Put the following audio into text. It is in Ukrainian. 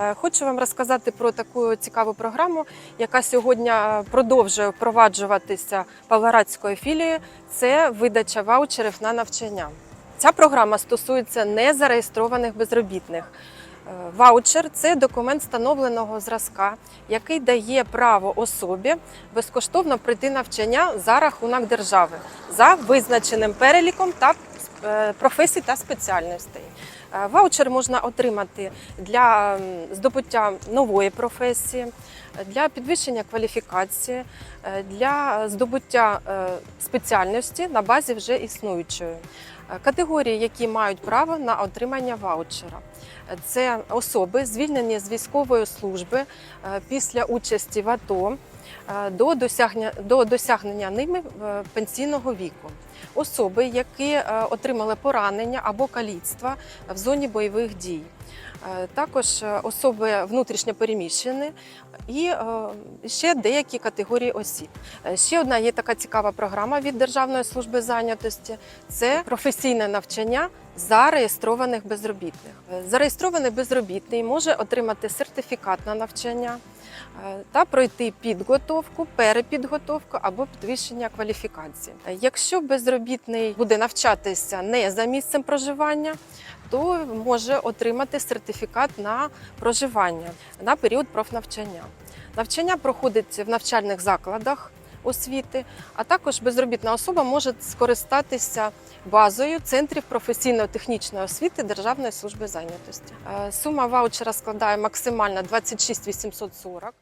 Е, Хочу вам розказати про таку цікаву програму, яка сьогодні е, продовжує впроваджуватися Павлоградською філією. Це видача ваучерів на навчання. Ця програма стосується незареєстрованих безробітних. Е, Ваучер це документ встановленого зразка, який дає право особі безкоштовно пройти навчання за рахунок держави за визначеним переліком та професій та спеціальностей. Е, Ваучер можна отримати для здобуття нової професії, для підвищення кваліфікації, е, для здобуття е, спеціальності на базі вже існуючої. Категорії, які мають право на отримання ваучера. Це особи, звільнені з військової служби після участі в АТО до досягнення, до досягнення ними е, пенсійного віку. Особи, які е, отримали поранення або каліцтва в зоні бойових дій. Е, Також е, особи внутрішньо переміщені і е, ще деякі категорії осіб. Е, Ще одна є така цікава програма від Державної служби зайнятості це професійне навчання зареєстрованих безробітних. Зареєстрований безробітний може отримати сертифікат на навчання е, та пройти підготовку, перепідготовку або підвищення кваліфікації. Якщо безробітний буде навчатися не за місцем проживання, то може отримати сертифікат на проживання на період профнавчання. Навчання проходить в навчальних закладах освіти, а також безробітна особа може скористатися базою центрів професійно-технічної освіти Державної служби зайнятості. Е, сума ваучера складає максимально 26 840.